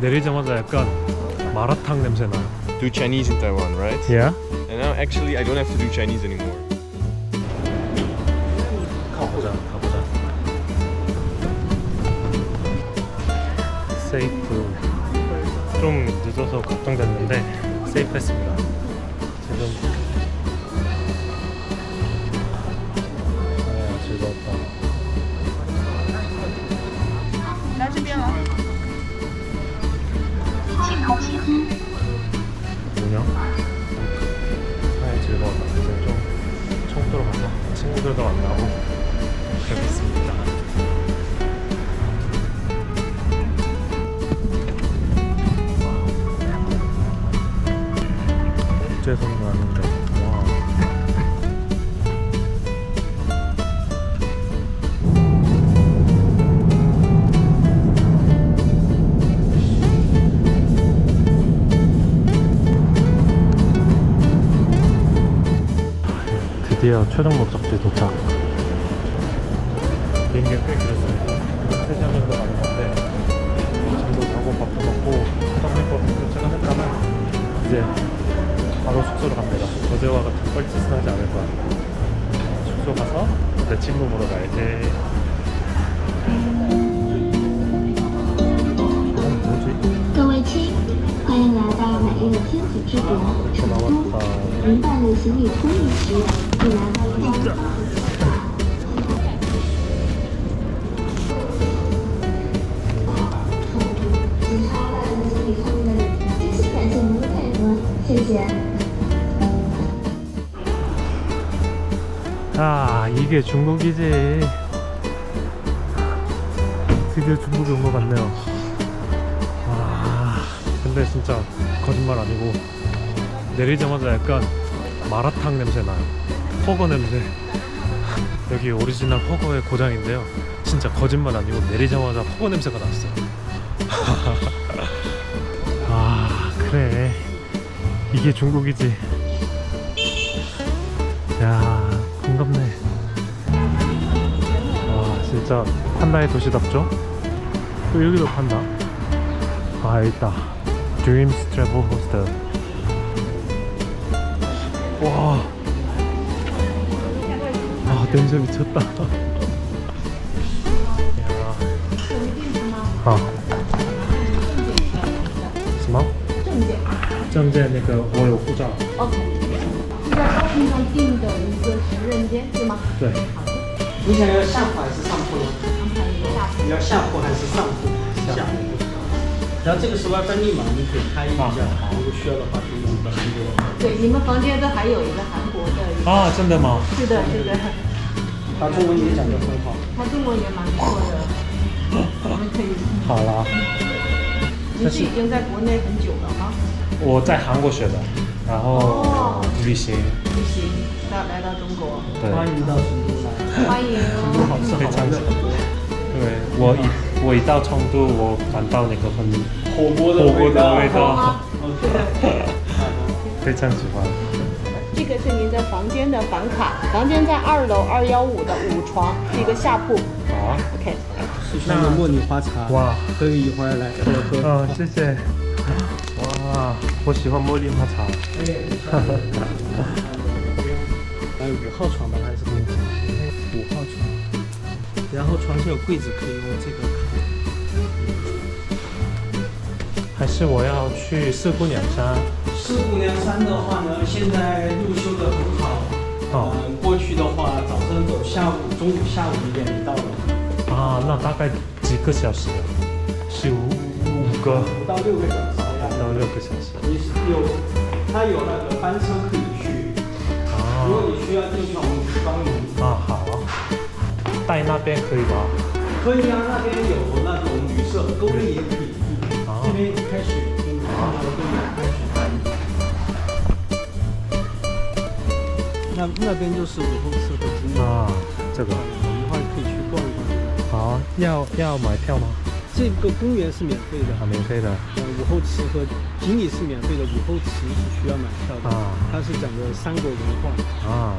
내리자마자 약간 마라탕 냄새 나요. Do Chinese in Taiwan, right? Yeah? And now actually I don't have to do Chinese anymore. 가보자, 가보자. 세이프. 좀 늦어서 걱정됐는데 세이프했습니다. 지금 들어가면 드디어 최종 목적지 도착. 비행기가 꽤 길었습니다. 3시간 정도 가는 건데 짐도 자고 밥도 먹고 서울버스 도착을 했다면 이제 바로 숙소로 갑니다. 어제와 같은 뻘짓은 하지 않을 거야. 숙소 가서 내 친구 보러 가야지. 이건 뭐지? 各位亲，欢迎来到美丽的天子之国 이렇게 成都。 나왔다. 您办理行李托运时， 아 이게 중국이지. 드디어 중국이 온것 같네요. 아 근데 진짜 거짓말 아니고 내리자마자 약간 마라탕 냄새 나요. 허거 냄새. 여기 오리지널 허거의 고장인데요. 진짜 거짓말 아니고 내리자마자 허거 냄새가 났어요. 아 그래. 이게 중국이지. 야 반갑네. 와 진짜 판다의 도시답죠? 또 여기도 판다. 아 있다. Dreams Travel Hostel. 와 아, 냄새 미쳤다 야. 아. 什么？证件。证件那个我有护照。是在招聘上订的一个十人间，对吗？对。你想要下铺还是上铺呢？下你要下铺还是上铺？下铺。然后这个是 WiFi 密码，你可以开一下，如果需要的话可以用到韩国。对，你们房间都还有一个韩国的一个。啊，真的吗？是的，是的， 他中文也讲得很好。他中文也蛮不错的，我们可以。好啦，你是已经在国内很久了吗？我在韩国学的，然后哦旅行，旅行到来到中国，对，欢迎到成都来，欢迎好哦。吃好玩的很多。对我一我一到成都，我感到那个很火锅火锅的味道啊，是的。非常喜欢。 这个是您的房间的房卡，房间在二楼二幺五的五床，是一个下铺。好，OK，四川的茉莉花茶，哇，可以一会儿来喝喝。嗯，谢谢。哇，我喜欢茉莉花茶。还有五号床吧，还是五号床五号床。然后床前有柜子，可以用这个还是我要去四姑娘山？四姑娘山的话呢，现在路修的很好。哦嗯，过去的话，早上走，下午、中午、下午一点就到了，啊，那大概几个小时？是五五个五到六个小时的样子。到六个小时。你是有，它有那个班车可以去。如果啊你需要进去，我们可以帮你。啊好，带那边可以吗？可以啊，那边有那种旅社，沟里也可以。开水，给你看到都有开水站。那那边就是午后吃的景点，啊，这个我们一会儿可以去逛一逛。好，要要买票吗？这个公园是免费的，啊，免费的。呃，午后池和锦里是免费的，武侯祠是需要买票的。啊它是讲的三国文化，啊，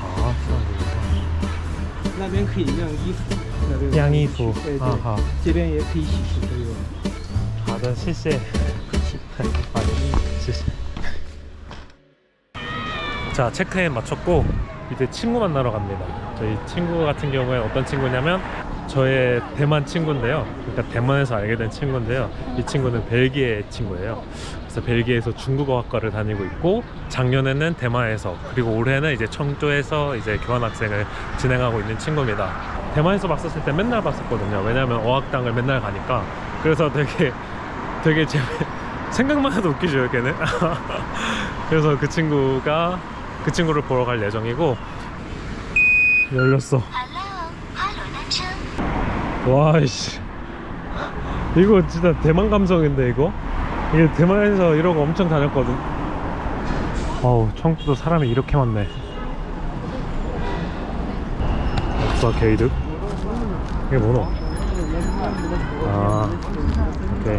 好，三国文化那边可以晾衣服，那边晾衣服对对啊好，这边也可以洗洗都有。好 的谢谢啊谢谢자 체크인 마쳤고 이제 친구 만나러 갑니다 저희 친구 같은 경우에 어떤 친구냐면 저의 대만 친구인데요 그러니까 대만에서 알게 된 친구인데요 이 친구는 벨기에 친구예요 그래서 벨기에에서 중국어 학과를 다니고 있고 작년에는 대만에서 그리고 올해는 이제 청주에서 이제 교환학생을 진행하고 있는 친구입니다 대만에서 봤었을 때 맨날 봤었거든요 왜냐면 어학당을 맨날 가니까 그래서 되게 되게 재미 생각만 해도 웃기죠 걔는. 그래서 그 친구가 그 친구를 보러 갈 예정이고 열렸어. 와이씨. 이거 진짜 대만 감성인데 이거? 이게 대만에서 이러고 엄청 다녔거든. 어우 청주도 사람이 이렇게 많네. 역사 게이드 이게 뭐노 아 오케이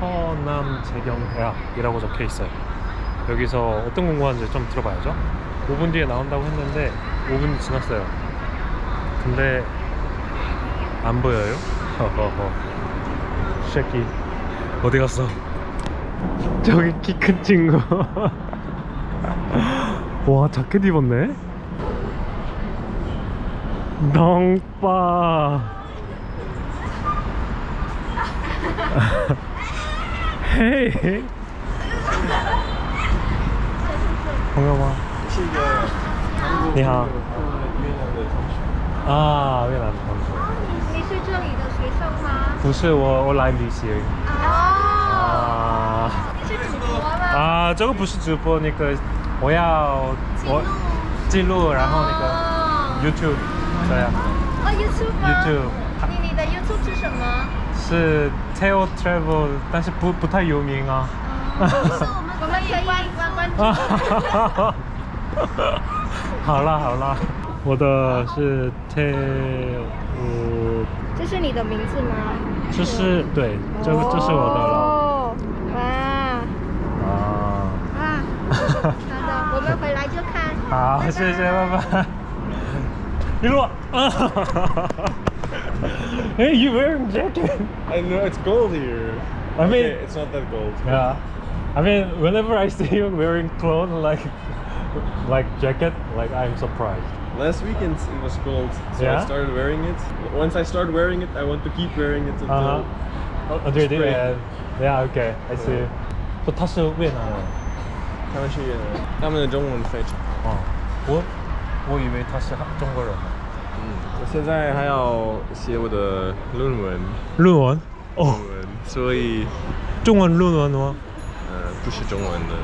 서남재경대학이라고 적혀 있어요. 여기서 어떤 공부하는지 좀 들어봐야죠. 5분 뒤에 나온다고 했는데 5분이 지났어요. 근데 안 보여요? 허허허. 쉐키 어디 갔어? 저기 키 큰 친구. 와 자켓 입었네. 덩빠 헤이 朋友吗？你好。啊，越南的同学。你是这里的学生吗？不是我，我来旅行。哦，啊你是主播吗？啊，这个不是直播，那个我要我记录，然后那个哦 YouTube 这样哦，YouTube 吗 YouTube 你你的 YouTube 是什么？是 Tail Travel，但是不不太有名啊。哦，我们可以关关关啊注。好啦好啦，我的是 Tail，呃，这是你的名字吗？这是对，这个这是我的了哦，哇啊。啊，好的，我们回来就看。好，拜拜谢谢，拜拜。一路啊。hey, you wearing jacket? I know it's gold here. I mean, Okay, it's not that gold. yeah. I mean, whenever I see you wearing clothes like like jacket, like I'm surprised. Last weekend it was gold, so Yeah? I started wearing it. Once I start wearing it, I want to keep wearing it until. Uh huh. Oh,对对 Spring. Yeah, okay, I see. 说他是越南人。他们是越南人，他们的中文非常好。哦，我我以为他是中国人。 嗯，我现在还要写我的论文，论文？哦，论文，所以中文论文吗？呃不是中文的，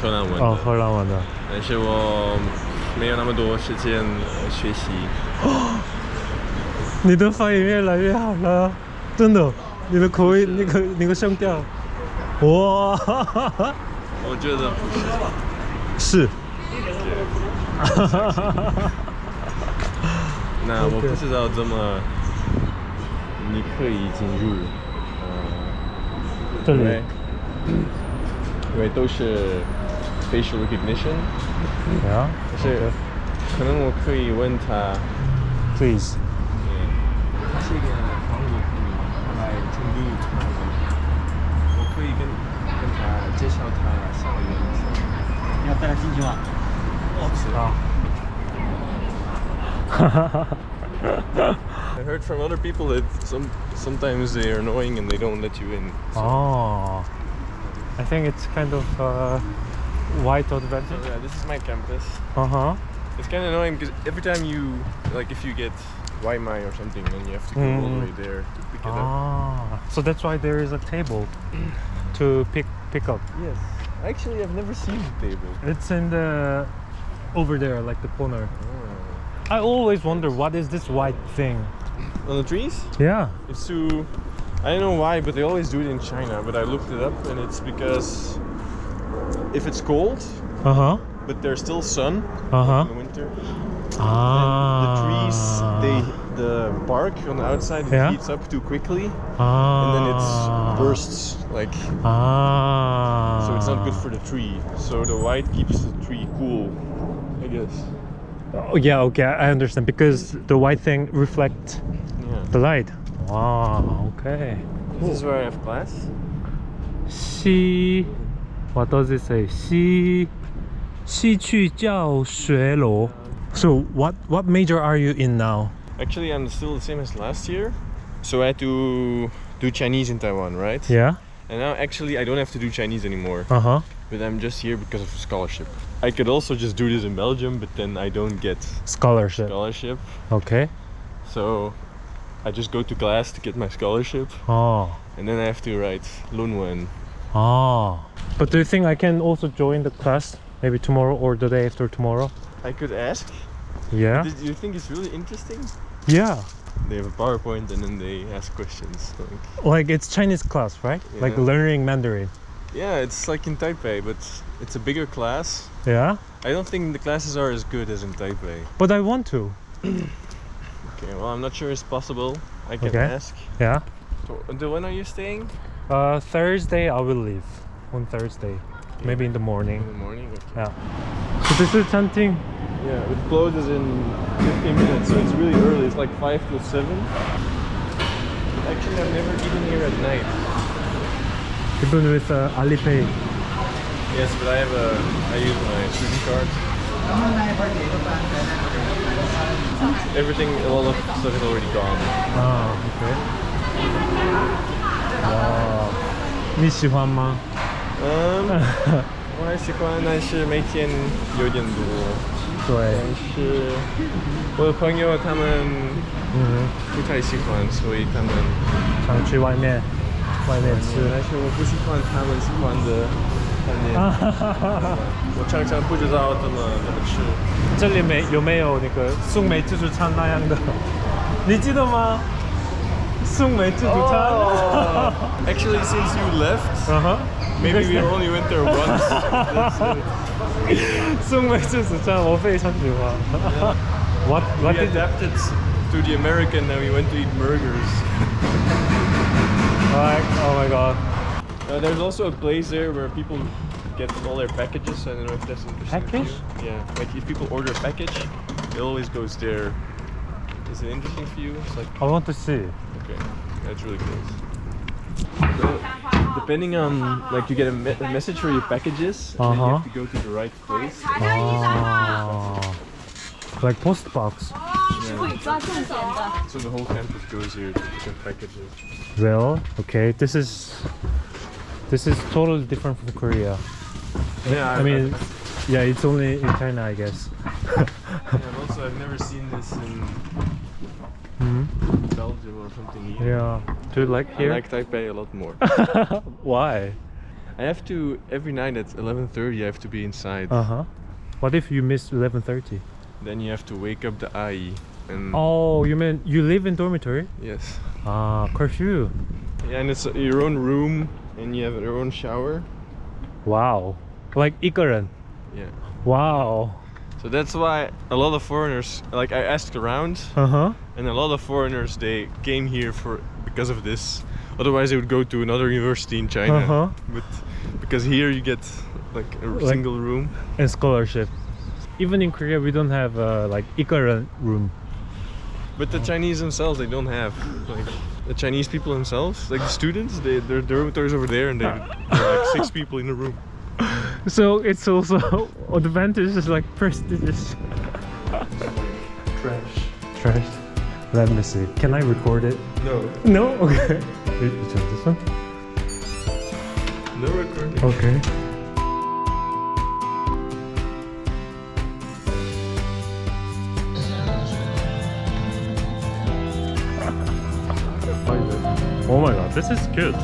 荷兰文的。哦，荷兰文的。但是我没有那么多时间学习。你的发音越来越好了，真的，你的口音，那个那个声调，哇，我觉得不是。是，那我不知道怎么你可以进入，呃，这里。因为因为都是 facial recognition，对啊，但是可能我可以问他，please，他是一个韩国朋友，他来成都看我，我可以跟跟他介绍他校园一下。你要带他进去吗？好，I heard from other people that some sometimes they're annoying and they don't let you in. So, oh, I think it's kind of uh, white so advantage. yeah, this is my campus. Uh huh. It's kind of annoying because every time you like if you get Waimai or something, then you have to go all the Mm. way there to pick it up. Ah, so that's why there is a table to pick pick up. Yes. Actually, I've never seen the table. It's in the over there, like the corner. Oh. I always wonder what is this white thing. on the trees. Yeah. It's to, I don't know why, but they always do it in China. But I looked it up, and it's because if it's cold, Uh huh. but there's still sun Uh -huh. in the winter, Ah. the trees, they the bark on the outside it Yeah. heats up too quickly, Ah. and then it bursts like. Ah. So it's not good for the tree. So the white keeps the tree cool, I guess. Oh, yeah. Okay, I understand because the white thing reflects Yeah. the light. Wow. Okay. This is where I have class. 西 What does it say? 西西区教学楼 So what what major are you in now? Actually, I'm still the same as last year. So I had to do Chinese in Taiwan, right? Yeah. And now actually I don't have to do Chinese anymore. Uh huh. But I'm just here because of scholarship. I could also just do this in Belgium, but then I don't get Scholarship. scholarship. Okay. So I just go to class to get my scholarship, Oh. and then I have to write Lunwen. Ah. But do you think I can also join the class maybe tomorrow or the day after tomorrow? I could ask. Yeah. Do you think it's really interesting? Yeah. They have a PowerPoint and then they ask questions. Like, Like it's Chinese class, right? Yeah. Like learning Mandarin. Yeah, it's like in Taipei, but it's a bigger class. Yeah. I don't think the classes are as good as in Taipei. But I want to. Okay, well, I'm not sure it's possible. I can Okay. ask. Yeah. So, until when are you staying? Uh, Thursday I will leave. On Thursday, maybe in the morning. In the morning. Okay. Yeah. So this is something. Yeah, it closes in 15 minutes, so it's really early. It's like 5 till 7. Actually, I've never eaten here at night Even with uh, Alipay. Yes, but I have a. I use my student card. Everything, a lot of stuff is already gone. Ah, okay. Wow. 你喜欢吗？嗯，我还喜欢，但是每天有点多。对但，是我的朋友他们嗯，不太喜欢，所以他们。常去外面， 外面吃。但是我不喜欢他们喜欢的饭店。啊哈哈哈哈！我常常不知道怎么怎么吃。这里没有没有那个宋梅自助餐那样的？你记得吗？宋梅自助餐。 Actually, since you left, 嗯哼。 maybe we only went there once. That's it. 宋梅自助餐我非常喜欢。What what We did adapted to the American and we went to eat burgers. like oh my god. Uh, there's also a place there where people get all their packages. I don't know if that's interesting. Package? you. Yeah, like if people order a package, it always goes there. Is it interesting for you? It's like I want to see. okay, that's really close. So, depending on like you get a, me- a message for your packages, and then you Uh-huh. have to go to the right place. Ah, like post box. So the whole campus goes here to packages. Well, okay, this is this is totally different from Korea. Yeah, I mean, yeah, it's only in China, I guess. yeah, and also I've never seen this in Hmm? Belgium or something here. Yeah. Do you like I here? like Taipei a lot more. Why? I have to every night at 11:30. I have to be inside. Uh huh. What if you miss 11:30? Then you have to wake up the AI. And Oh, you mean you live in dormitory? yes, Ah, curfew. yeah, and it's your own room, and you have your own shower. Wow. Like Ikaran. Yeah. Wow. So that's why a lot of foreigners, like I asked around, Uh huh. and a lot of foreigners they came here for because of this. Otherwise, they would go to another university in China. Uh-huh. But because here you get like a Like- single room. And scholarship. Even in Korea, we don't have uh, like Ikaran room. But the Chinese themselves, they don't have like the Chinese people themselves, like the students, they their dormitories over there, and they they're like six people in a room. So it's also advantage is like prestigious. Trash. Trash. Let me see. Can I record it? No, No. Okay. You you this one. no recording. Okay. Oh my god, this is good.